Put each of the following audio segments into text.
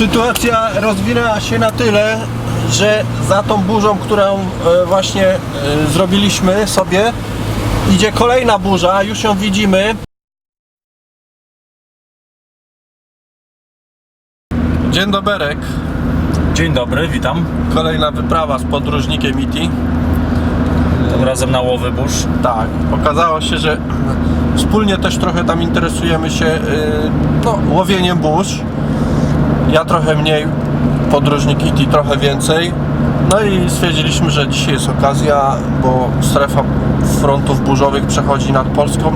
Sytuacja rozwinęła się na tyle, że za tą burzą, którą e, właśnie e, zrobiliśmy sobie, idzie kolejna burza, już ją widzimy. Dzień doberek. Dzień dobry, witam. Kolejna wyprawa z podróżnikiem IT. Tym razem na Łowy Burz. Tak, okazało się, że wspólnie też trochę tam interesujemy się no, łowieniem burz. Ja trochę mniej, podróżnik IT trochę więcej. No i stwierdziliśmy, że dzisiaj jest okazja, bo strefa frontów burzowych przechodzi nad Polską,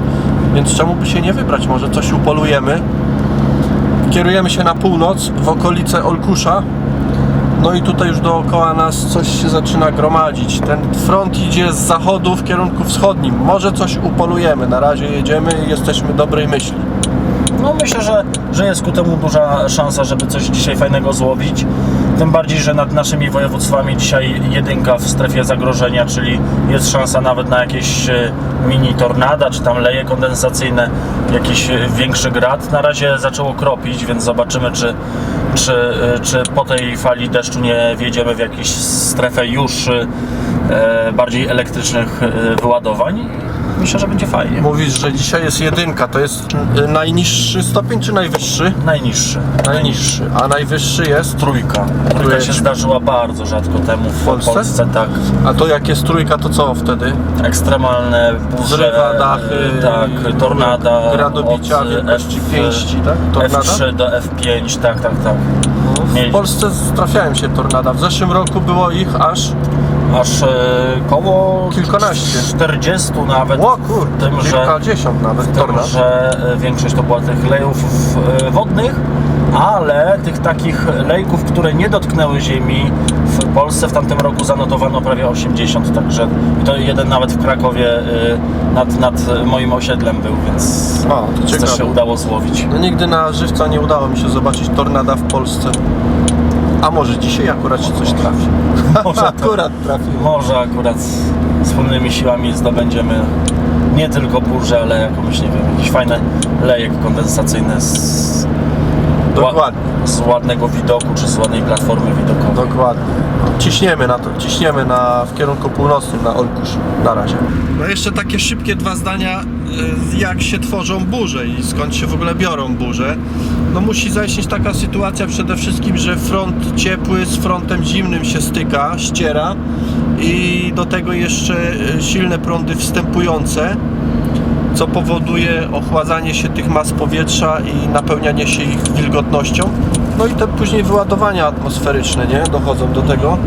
więc czemu by się nie wybrać? Może coś upolujemy. Kierujemy się na północ, w okolice Olkusza. No i tutaj już dookoła nas coś się zaczyna gromadzić. Ten front idzie z zachodu w kierunku wschodnim. Może coś upolujemy. Na razie jedziemy i jesteśmy dobrej myśli. No myślę, że, że jest ku temu duża szansa, żeby coś dzisiaj fajnego złowić. Tym bardziej, że nad naszymi województwami dzisiaj jedynka w strefie zagrożenia, czyli jest szansa nawet na jakieś e, mini tornada, czy tam leje kondensacyjne, jakiś e, większy grad. Na razie zaczęło kropić, więc zobaczymy, czy, czy, e, czy po tej fali deszczu nie wjedziemy w jakąś strefę już bardziej elektrycznych wyładowań. Myślę, że będzie fajnie. Mówisz, że dzisiaj jest jedynka. To jest y, najniższy stopień czy najwyższy? Najniższy. Najniższy. A najwyższy jest? Trójka. Trójka się zdarzyła bardzo rzadko temu w Polsce? Polsce. tak. A to jak jest trójka, to co wtedy? Ekstremalne burze, Zrywa dachy, tak, tornada, gradobicia od wielkości F- pięści, tak? Tornada? F3 do F5, tak, tak, tak. W Mieli- Polsce trafiają się tornada. W zeszłym roku było ich aż Aż e, koło Kilkanaście. 40 nawet. o kur, tym, że, kilkadziesiąt nawet tym, tornad. że e, większość to była tych lejów e, wodnych, ale tych takich lejków, które nie dotknęły ziemi w Polsce w tamtym roku zanotowano prawie 80, także to jeden nawet w Krakowie e, nad, nad moim osiedlem był, więc to też się udało złowić. No nigdy na żywca nie udało mi się zobaczyć tornada w Polsce. A może dzisiaj akurat się coś trafi. Może akurat trafi. Może akurat wspólnymi siłami zdobędziemy nie tylko burzę, ale jakąś, nie wiem, jakiś fajny lejek kondensacyjny z, Dokładnie. z ładnego widoku, czy z ładnej platformy widokowej. Dokładnie. Ciśniemy na to, ciśniemy na, w kierunku północnym na Olkusz. Na razie. No jeszcze takie szybkie dwa zdania, jak się tworzą burze i skąd się w ogóle biorą burze. No musi zaistnieć taka sytuacja przede wszystkim, że front ciepły z frontem zimnym się styka, ściera i do tego jeszcze y, silne prądy wstępujące co powoduje ochładzanie się tych mas powietrza i napełnianie się ich wilgotnością. No i te później wyładowania atmosferyczne, nie? Dochodzą do tego.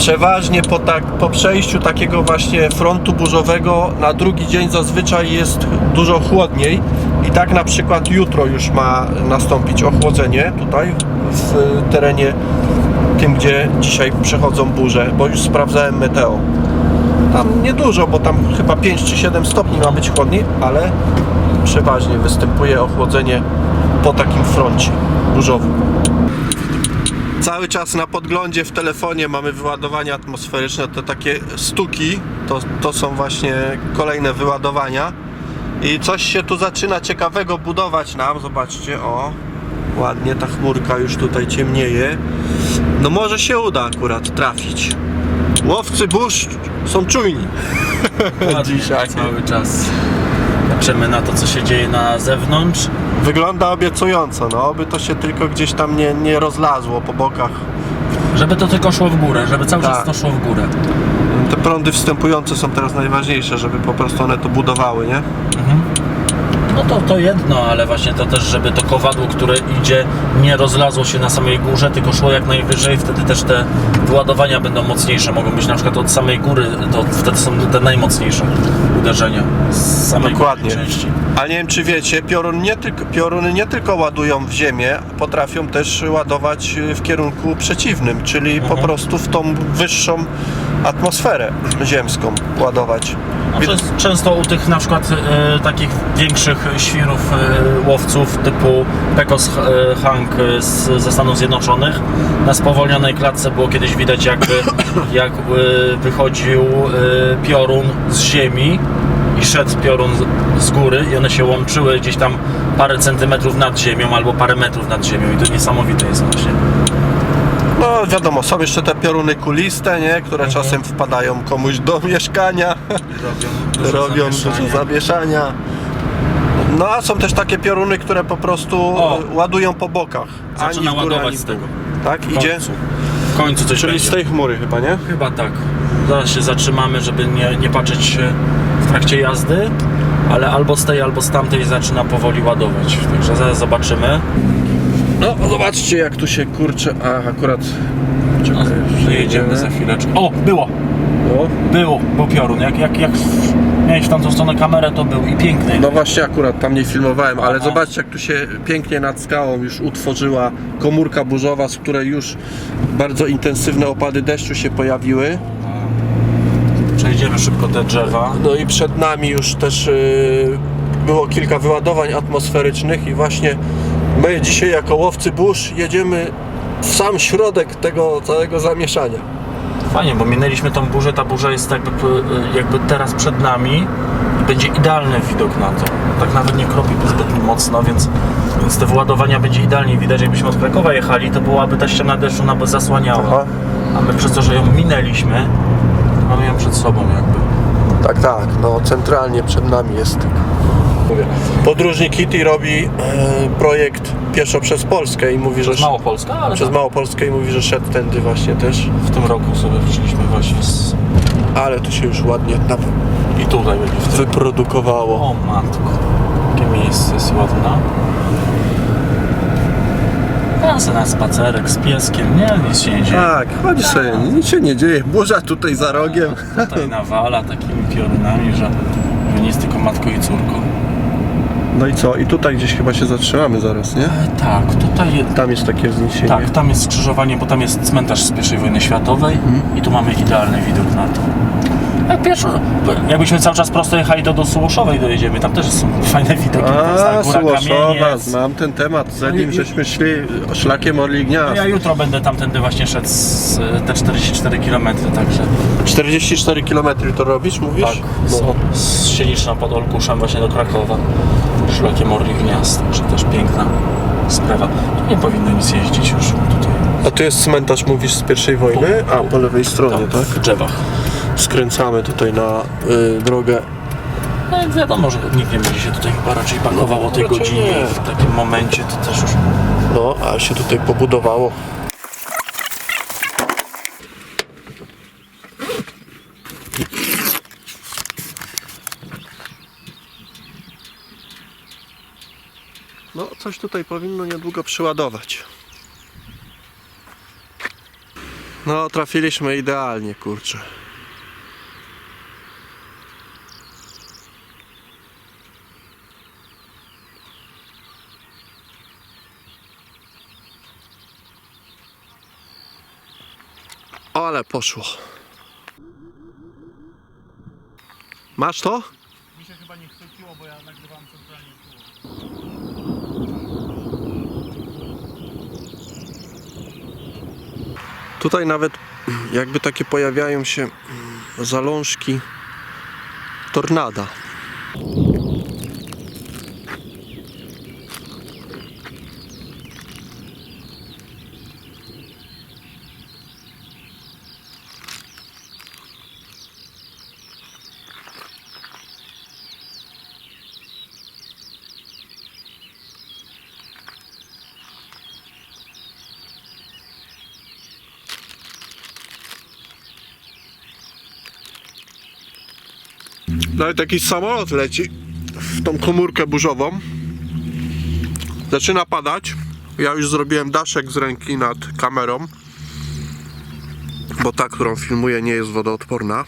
Przeważnie po, tak, po przejściu takiego właśnie frontu burzowego na drugi dzień zazwyczaj jest dużo chłodniej i tak na przykład jutro już ma nastąpić ochłodzenie tutaj w terenie tym, gdzie dzisiaj przechodzą burze, bo już sprawdzałem meteo. Tam niedużo, bo tam chyba 5 czy 7 stopni ma być chłodniej, ale przeważnie występuje ochłodzenie po takim froncie burzowym. Cały czas na podglądzie w telefonie mamy wyładowania atmosferyczne, to takie stuki, to, to są właśnie kolejne wyładowania. I coś się tu zaczyna ciekawego budować nam, zobaczcie, o, ładnie ta chmurka już tutaj ciemnieje. No może się uda akurat trafić. Łowcy burz są czujni. Ładnie Dzisiaj. cały czas patrzymy na to, co się dzieje na zewnątrz. Wygląda obiecująco, no oby to się tylko gdzieś tam nie, nie rozlazło po bokach. Żeby to tylko szło w górę, żeby cały Tak. czas to szło w górę. Te prądy wstępujące są teraz najważniejsze, żeby po prostu one to budowały, nie? No to, to jedno, ale właśnie to też, żeby to kowadło, które idzie, nie rozlazło się na samej górze, tylko szło jak najwyżej, wtedy też te wyładowania będą mocniejsze. Mogą być na przykład od samej góry, to wtedy są te najmocniejsze uderzenia z samej Dokładnie. części. A nie wiem czy wiecie, piorun nie tylko, pioruny nie tylko ładują w ziemię, potrafią też ładować w kierunku przeciwnym, czyli po prostu w tą wyższą atmosferę ziemską ładować. No, często u tych na przykład e, takich większych świrów e, łowców typu Pecos e, Hank e, z, ze Stanów Zjednoczonych na spowolnionej klatce było kiedyś widać jak e, wychodził e, piorun z ziemi i szedł piorun z, góry i one się łączyły gdzieś tam parę centymetrów nad ziemią albo parę metrów nad ziemią i to niesamowite jest właśnie. No wiadomo, są jeszcze te pioruny kuliste, nie? Które Mhm. czasem wpadają komuś do mieszkania, Robią robią dużo zamieszania. No a są też takie pioruny, które po prostu O. ładują po bokach. Ani Zaczyna górę, ładować ani z tego. Tak, W idzie? końcu. W końcu coś Czyli będzie. z tej chmury chyba, nie? Chyba tak. Zaraz się zatrzymamy, żeby nie, nie patrzeć się w trakcie jazdy, ale albo z tej, albo z tamtej zaczyna powoli ładować. Także zaraz zobaczymy. No zobaczcie jak tu się kurczę, a akurat... No, Jedziemy za chwileczkę. O, było! O, Było, był piorun. Jak, jak, jak miałeś w tamtą stronę kamerę, to był i piękny. No właśnie akurat tam nie filmowałem, ale Aha. zobaczcie jak tu się pięknie nad skałą już utworzyła komórka burzowa, z której już bardzo intensywne opady deszczu się pojawiły. Przejdziemy szybko te drzewa. No i przed nami już też yy, było kilka wyładowań atmosferycznych i właśnie my dzisiaj jako łowcy burz jedziemy w sam środek tego całego zamieszania. Fajnie, bo minęliśmy tą burzę, ta burza jest jakby, jakby teraz przed nami i będzie idealny widok na to. Tak nawet nie kropi zbyt mocno, więc, więc te wyładowania będzie idealnie widać. Jakbyśmy od Krakowa jechali, to byłaby ta ściana deszczu nam by zasłaniała. Aha. A my przez to, że ją minęliśmy, to mamy ją przed sobą jakby. Tak, tak, no centralnie przed nami jest. Mówię. Podróżnik Kitty robi e, projekt pieszo przez Polskę i mówi, że Małopolska, ale przez tak. Małopolskę i mówi, że szedł tędy właśnie też. w tym roku sobie wyszliśmy właśnie z... Ale tu się już ładnie i tutaj będzie w tym. wyprodukowało. O matko, jakie miejsce jest ładne. Pensy na spacerek z pieskiem, nie? Nic się nie dzieje. Tak, chodź sobie, nic się nie dzieje. Burza tutaj za rogiem. Tutaj nawala takimi piorunami, że, że nie jest tylko matką i córką. No i co? I tutaj gdzieś chyba się zatrzymamy zaraz, nie? E, tak, tutaj. Tam jest takie wzniesienie. Tak, tam jest skrzyżowanie, bo tam jest cmentarz z I wojny światowej i tu mamy idealny widok na to. Jak pierwszy, jakbyśmy cały czas prosto jechali do, do Sułoszowej dojedziemy, tam też są fajne widoki. jest A, ta góra Sułoszowa, Kamieniec. znam ten temat. Zanim I- żeśmy szli szlakiem Orli Gniazd. Ja jutro będę tamtędy właśnie szedł z te 44 km, także 44 km to robisz, mówisz? tak, z, No. z Sieniczna pod Olkuszem właśnie do Krakowa, szlakiem Orli Gniazd, także też piękna sprawa. Tu nie powinno nic jeździć już tutaj. A tu jest cmentarz, mówisz, z pierwszej wojny? A, po lewej stronie, Tam, tak? w drzewach. Skręcamy tutaj na y, drogę. No i wiadomo, że nikt nie będzie się tutaj chyba raczej pakował o tej raczej godzinie nie. i w takim momencie to też już... No, a się tutaj pobudowało. No, coś tutaj powinno niedługo przyładować. No, trafiliśmy idealnie, kurczę. Ale poszło. Masz to? Mi się chyba nie chwyciło, bo ja nagrywam centralnie tu. Tutaj nawet jakby takie pojawiają się mm, zalążki tornada. Nawet jakiś samolot leci w tą komórkę burzową. Zaczyna padać. Ja już zrobiłem daszek z ręki nad kamerą. Bo ta, którą filmuję, nie jest wodoodporna.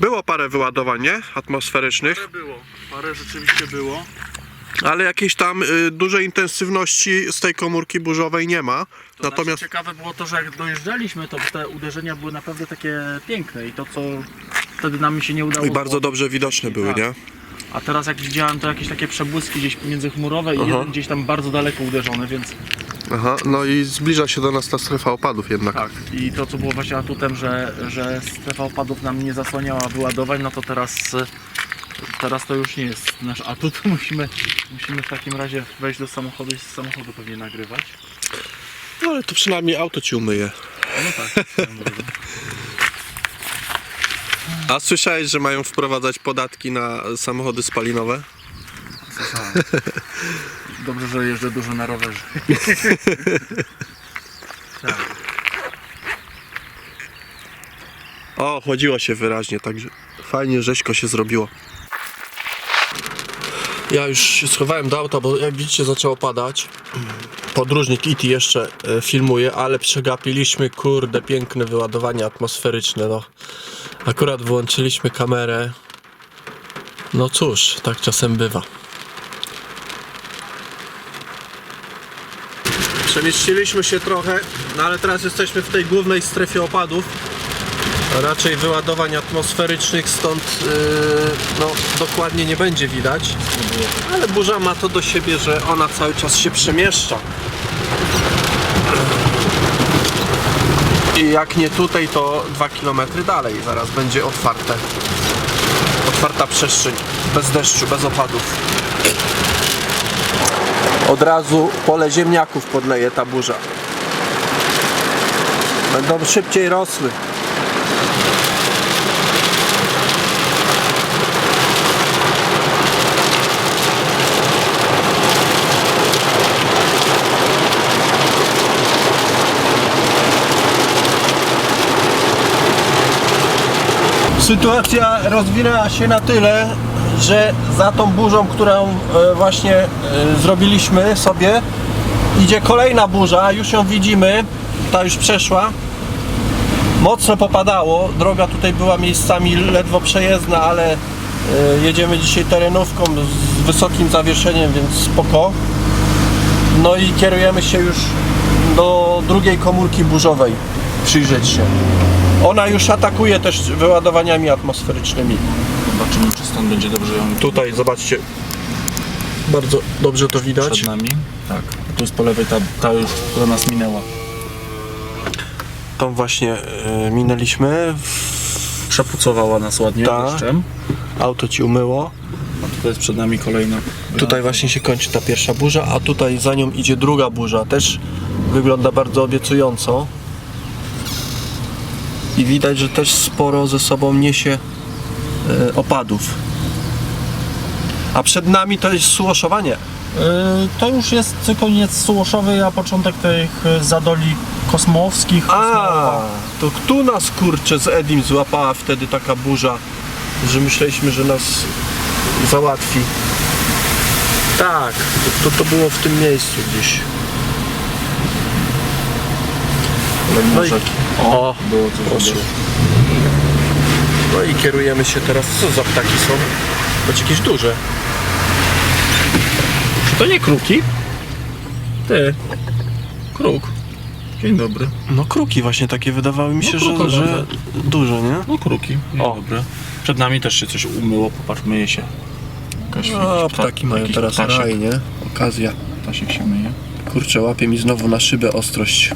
Było parę wyładowań, nie? Atmosferycznych, Było, parę rzeczywiście było. Ale jakiejś tam y, dużej intensywności z tej komórki burzowej nie ma. Natomiast Natomiast ciekawe było to, że jak dojeżdżaliśmy, to te uderzenia były naprawdę takie piękne i to co wtedy nam się nie udało. i bardzo było- dobrze widoczne były, Tak. nie? A teraz jak widziałem to jakieś takie przebłyski gdzieś międzychmurowe i Aha. jeden gdzieś tam bardzo daleko uderzony, więc Aha, no i zbliża się do nas ta strefa opadów jednak. tak. I to co było właśnie atutem, że, że strefa opadów nam nie zasłaniała wyładowań, no to teraz e, teraz to już nie jest nasz atut. Musimy, musimy w takim razie wejść do samochodu i z samochodu pewnie nagrywać. No ale to przynajmniej auto ci umyje. No tak. swoją drogą. A słyszałeś, że mają wprowadzać podatki na samochody spalinowe? Słyszałem. Dobrze, że jeżdżę dużo na rowerze. tak. O, chodziło się wyraźnie, także fajnie rzeźko się zrobiło. Ja już się schowałem do auta, bo jak widzicie zaczęło padać. Podróżnik IT jeszcze e, filmuje, ale przegapiliśmy, kurde, piękne wyładowanie atmosferyczne, no. Akurat wyłączyliśmy kamerę. No cóż, tak czasem bywa. Przemieściliśmy się trochę, no ale teraz jesteśmy w tej głównej strefie opadów raczej wyładowań atmosferycznych, stąd yy, no, dokładnie nie będzie widać. Ale burza ma to do siebie, że ona cały czas się przemieszcza. I jak nie tutaj, to 2 km dalej zaraz będzie otwarte. Otwarta przestrzeń, bez deszczu, bez opadów. Od razu pole ziemniaków podleje ta burza. Będą szybciej rosły. Sytuacja rozwinęła się na tyle, że za tą burzą, którą e, właśnie e, zrobiliśmy sobie, idzie kolejna burza, już ją widzimy, ta już przeszła. Mocno popadało, droga tutaj była miejscami ledwo przejezdna, ale e, jedziemy dzisiaj terenówką z wysokim zawieszeniem, więc spoko. No i kierujemy się już do drugiej komórki burzowej, przyjrzeć się. Ona już atakuje też wyładowaniami atmosferycznymi. Zobaczymy, czy stąd będzie dobrze ją Tutaj zobaczcie, bardzo dobrze to widać. przed nami. Tak. Tu jest po lewej ta, ta już, która nas minęła. Tą właśnie e, minęliśmy, Przepucowała nas ładnie Tak. deszczem. auto ci umyło. A tutaj jest przed nami kolejna. Tutaj właśnie się kończy ta pierwsza burza, a tutaj za nią idzie druga burza. Też wygląda bardzo obiecująco. I widać, że też sporo ze sobą niesie e, opadów. A przed nami to jest sułoszowanie. Y, To już jest koniec Sułoszowy, a początek tych y, zadoli kosmowskich. A, to tu nas kurczę z Edim złapała wtedy taka burza, że myśleliśmy, że nas załatwi. Tak, to, to było w tym miejscu gdzieś. No i, o, było coś poszło. No i kierujemy się teraz. Co za ptaki są? Choć jakieś duże. Czy to nie kruki? Ty. Kruk. Dzień dobry. No kruki właśnie takie wydawały mi się, że, krukowe. że duże, nie? No kruki. Dzień O. dobry. Przed nami też się coś umyło, popatrz, myje się. Jakaś, No, pta- ptaki mają teraz ptasiek. raj, nie? Okazja. Ptasiek się myje. Kurczę, łapie mi znowu na szybę ostrość.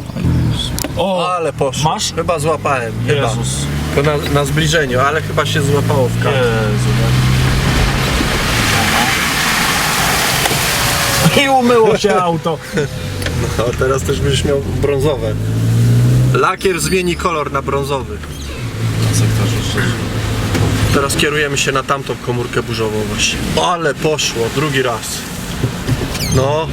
O, Ale poszło. Masz? Chyba złapałem. Chyba. Jezus. Tylko na, na zbliżeniu, ale chyba się złapało w kartę. Jezu. I umyło się auto. No, teraz też będziesz miał brązowe. Lakier zmieni kolor na brązowy. Teraz kierujemy się na tamtą komórkę burzową właśnie. Ale poszło, drugi raz. No,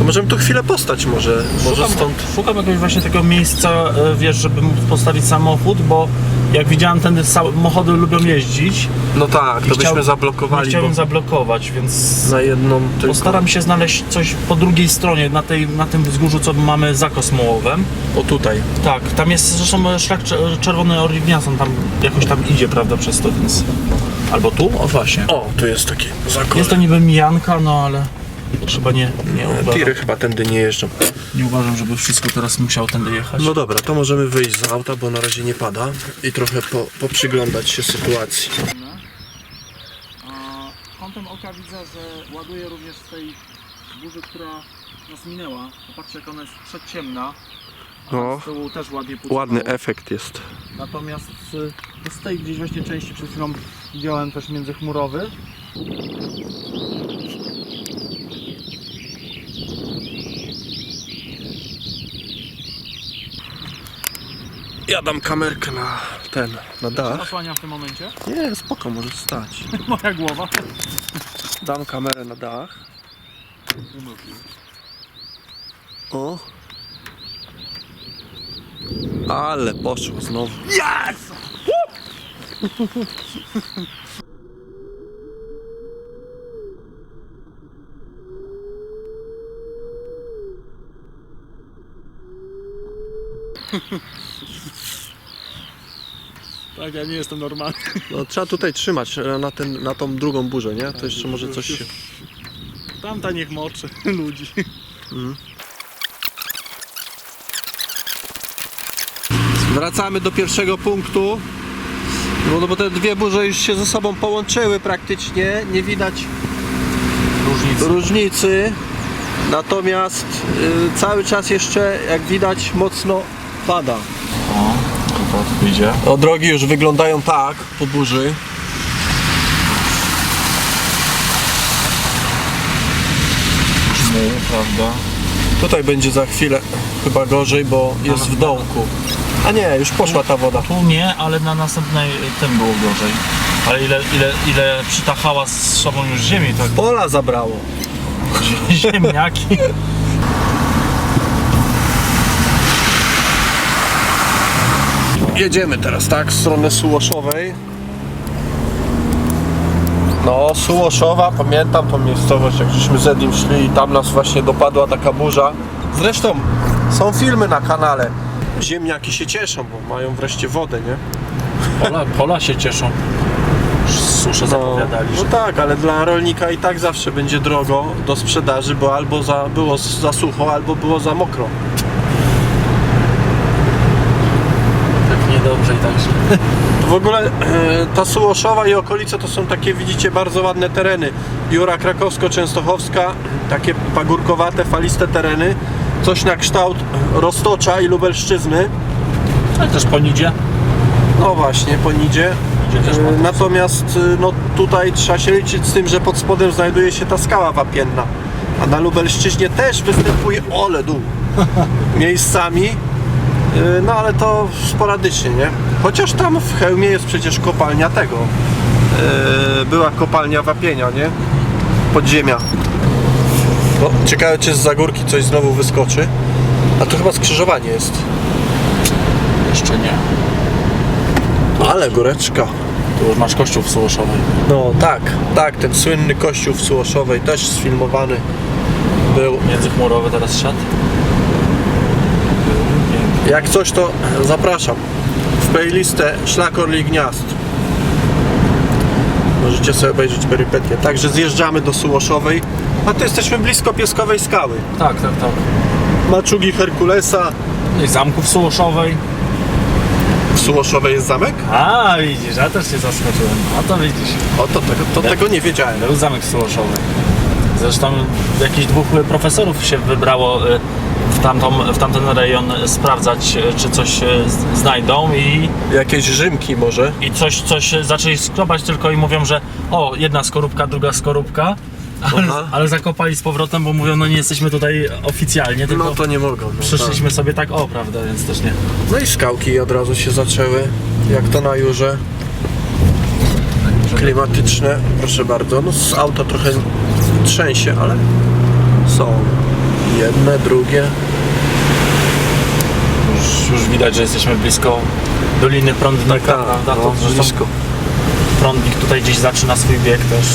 a możemy tu chwilę postać może, może Szukam, stąd. szukam jakiegoś właśnie takiego miejsca, e, wiesz, żeby móc postawić samochód, bo jak widziałem, tędy samochody lubią jeździć. No tak, to byśmy chciał- Nie zablokowali, chciałbym bo zablokować, więc na jedną tylko. postaram się znaleźć coś po drugiej stronie, na, tej, na tym wzgórzu, co mamy za Kosmołowem. O tutaj. Tak, tam jest zresztą szlak czer- czerwony Orignias, on tam jakoś tam idzie, prawda, przez to, więc... Albo tu? O, właśnie. O, tu jest taki zakon. Jest to niby mijanka, no ale chyba nie, nie, uważam, Tiry chyba tędy nie jeżdżą. nie uważam, żeby wszystko teraz musiało tędy jechać. No dobra, to możemy wyjść z auta, bo na razie nie pada i trochę po, poprzyglądać się sytuacji. A kątem oka widzę, że ładuje również z tej burzy, która nas minęła. Popatrzcie jak ona jest przedciemna. No. z też ładnie pucowało. Ładny efekt jest. Natomiast y, z tej gdzieś właśnie części przed chwilą Widziałem też międzychmurowy. Ja dam kamerkę na ten, na dach. Zasłaniam w tym momencie. Nie, spoko, możesz stać. Moja głowa. Dam kamerę na dach. O. Ale poszło znowu. Yes! Tak, ja nie jestem normalny. No, trzeba tutaj trzymać e, na, ten, na tą drugą burzę, nie? To jeszcze może coś się... Tamta niech moczy ludzi. Wracamy do pierwszego punktu. No, no bo te dwie burze już się ze sobą połączyły praktycznie. Nie widać Różnicy. różnicy. Natomiast y, cały czas jeszcze, jak widać, mocno pada. O, to idzie. No, drogi już wyglądają tak po burzy. Czmu, prawda? Tutaj będzie za chwilę chyba gorzej, bo jest w dołku. A nie, już poszła ta woda. Tu nie, ale na następnej tym było gorzej. Ale ile, ile, ile przytachała z sobą już ziemi, tak Pola zabrało. ziemniaki. Jedziemy teraz, tak, w stronę Sułoszowej. No, Sułoszowa, pamiętam tą miejscowość, jak żeśmy z Edim szli i tam nas właśnie dopadła taka burza. Zresztą są filmy na kanale. Ziemniaki się cieszą, bo mają wreszcie wodę, nie? Pola, pola się cieszą. Już Susze zapowiadali, no tak, ale dla rolnika i tak zawsze będzie drogo do sprzedaży, bo albo za, było za sucho, albo było za mokro. Niedobrze i tak źle. W ogóle e, ta Sułoszowa i okolice to są takie, widzicie, bardzo ładne tereny. Jura Krakowsko-Częstochowska, takie pagórkowate, faliste tereny. Coś na kształt Roztocza i Lubelszczyzny. Ale też po nidzie. No właśnie, po Nidzie. Idzie też E, Natomiast e, no, tutaj trzeba się liczyć z tym, że pod spodem znajduje się ta skała wapienna. A na Lubelszczyźnie też występuje ole dół miejscami. E, No ale to sporadycznie, nie? Chociaż tam w Chełmie jest przecież kopalnia tego. E, Była kopalnia wapienia, nie? Podziemia. No, ciekawe czy z zagórki coś znowu wyskoczy. A to chyba skrzyżowanie jest. Jeszcze nie. Ale góreczka. Tu już masz kościół w Sułoszowej. No tak, tak, ten słynny kościół w Sułoszowej też sfilmowany był. Międzychmurowy teraz szedł. Jak coś to zapraszam w playlistę Szlak Orli Gniazd. Możecie sobie obejrzeć perypetie. Także zjeżdżamy do Sułoszowej, a tu jesteśmy blisko Pieskowej Skały. Tak, tak, tak. Maczugi Herkulesa. I zamku w Sułoszowej. W Sułoszowej jest zamek? A, widzisz, ja też się zaskoczyłem. A to widzisz. O, to, tego, to tego nie wiedziałem. Był zamek w Sułoszowej. Zresztą jakichś dwóch profesorów się wybrało y, w, tamtą, w tamten rejon sprawdzać, y, czy coś znajdą i, Jakieś Rzymki może? i coś, coś zaczęli skrobać tylko i mówią, że o, jedna skorupka, druga skorupka, ale, ale zakopali z powrotem, bo mówią, no nie jesteśmy tutaj oficjalnie, tylko No to nie mogą. No, przyszliśmy sobie tak, o, prawda, więc też nie. tak. no i skałki od razu się zaczęły, jak to na Jurze. klimatyczne, proszę bardzo. No z auta trochę trzęsie, ale są jedne, drugie. Już, już widać, że jesteśmy blisko Doliny Prądnika, prawda? no, to zresztą blisko. Prądnik tutaj gdzieś zaczyna swój bieg też.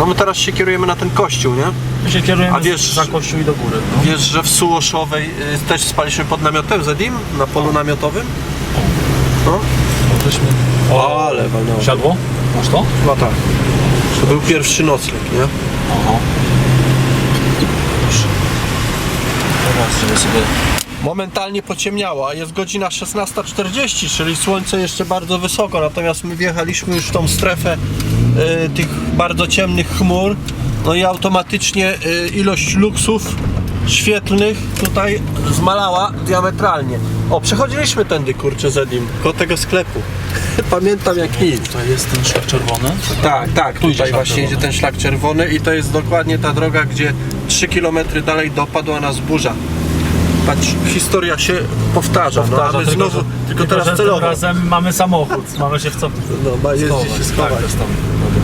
No my teraz się kierujemy na ten kościół, nie? My się kierujemy A wiesz- za kościół i do góry. No. Wiesz, że w Sułoszowej y, też spaliśmy pod namiotem Zedim? Na polu namiotowym? No, Żeśmy... ale walnęło. Siadło? Masz to? No tak. To był pierwszy nocleg, nie? Aha. Proszę. Teraz żeby sobie... Momentalnie pociemniało, a jest godzina 16.40, czyli słońce jeszcze bardzo wysoko, natomiast my wjechaliśmy już w tą strefę y, tych bardzo ciemnych chmur, no i automatycznie y, ilość luksów świetlnych tutaj zmalała diametralnie. O, przechodziliśmy tędy, kurczę, Zedim, koło tego sklepu. Pamiętam jak nic. Tutaj jest ten szlak czerwony. Tak, tak, Tu idzie tutaj właśnie czerwony. idzie ten szlak czerwony i to jest dokładnie ta droga, gdzie 3 km dalej dopadła nas burza. Patrz, historia się powtarza, no, a my tylko, znowu, tylko, że teraz tym celowo. razem mamy samochód, mamy się w co No, ma jeździć się schować. Tak, to jest tam.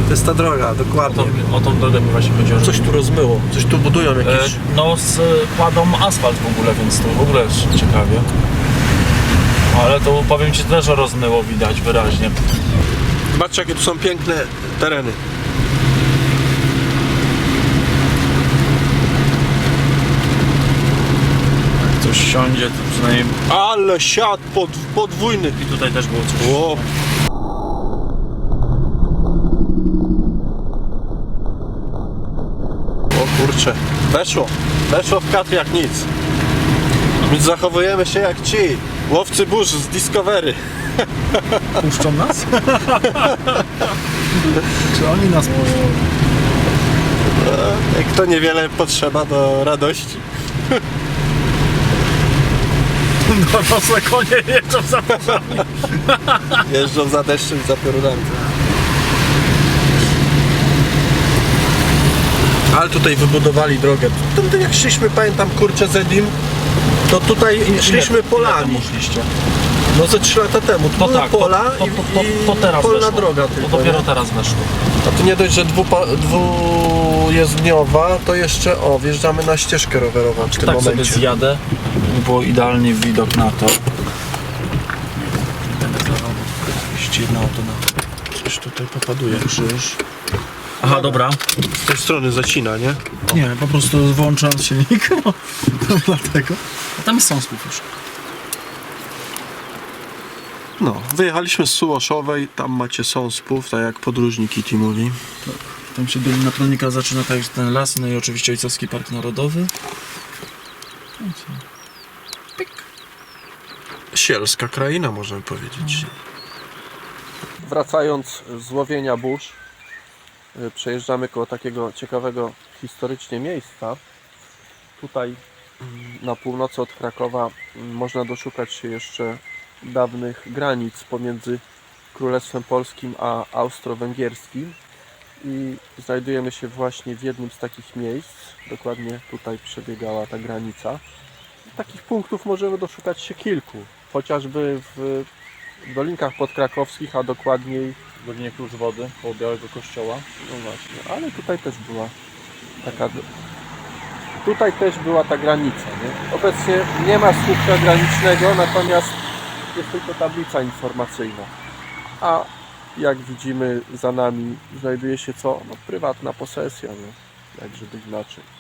To jest ta droga, O dokładnie. tą, o tą drogę mi właśnie chodziło. Coś tu rozmyło, coś tu budują E, jakieś... No, z, kładą asfalt w ogóle, więc to w ogóle jest ciekawie. Ale to powiem Ci też, że rozmyło widać wyraźnie. Zobaczcie, jakie tu są piękne tereny. Jak coś siądzie, to przynajmniej... Ale siad pod, podwójny. I tutaj też było coś. Ło. O kurcze, weszło, weszło w kadr jak nic. Więc zachowujemy się jak ci, łowcy burz z Discovery. Puszczą nas? Czy oni nas puszczą? Jak to niewiele potrzeba do radości. Dorosłe konie jeżdżą za Jeżdżą za deszczem i za piorunami. Ale tutaj wybudowali drogę. Tamten jak szliśmy, pamiętam, kurczę Zedim, to tutaj szliśmy polami. Szliście? No ze 3 lata temu. To, To były tak, pola to, to, to, to teraz polna weszło. droga To tylko. dopiero nie? teraz weszło. A tu nie dość, że dwujezdniowa, to jeszcze o, wjeżdżamy na ścieżkę rowerową w tym tak sobie momencie. zjadę, by było idealnie widok na to. Jeszcze jedno auto na Coś tutaj popaduje. krzyż. Aha, dobra. Z tej strony zacina, nie? Nie, po prostu włączam silnik, no, dlatego. A tam są spół już. No, wyjechaliśmy z Sułoszowej, tam macie sąspów, tak jak podróżnik Kitty mówi. Tam się Dolina Tronika zaczyna tak jak ten las, no i oczywiście Ojcowski Park Narodowy. Sielska kraina, możemy powiedzieć. Wracając z łowienia burz, y, przejeżdżamy koło takiego ciekawego historycznie miejsca. Tutaj mm, na północy od Krakowa mm, można doszukać się jeszcze dawnych granic pomiędzy Królestwem Polskim a Austro-Węgierskim i znajdujemy się właśnie w jednym z takich miejsc. Dokładnie tutaj przebiegała ta granica. Takich punktów możemy doszukać się kilku, chociażby w Dolinkach Podkrakowskich, a dokładniej W Dolinie Klucz Wody, koło Białego Kościoła. no właśnie, ale tutaj też była taka. Tutaj też była ta granica. Nie? Obecnie nie ma słupka granicznego, natomiast jest tylko tablica informacyjna. A jak widzimy za nami znajduje się co? No, prywatna posesja, no. jakże by inaczej.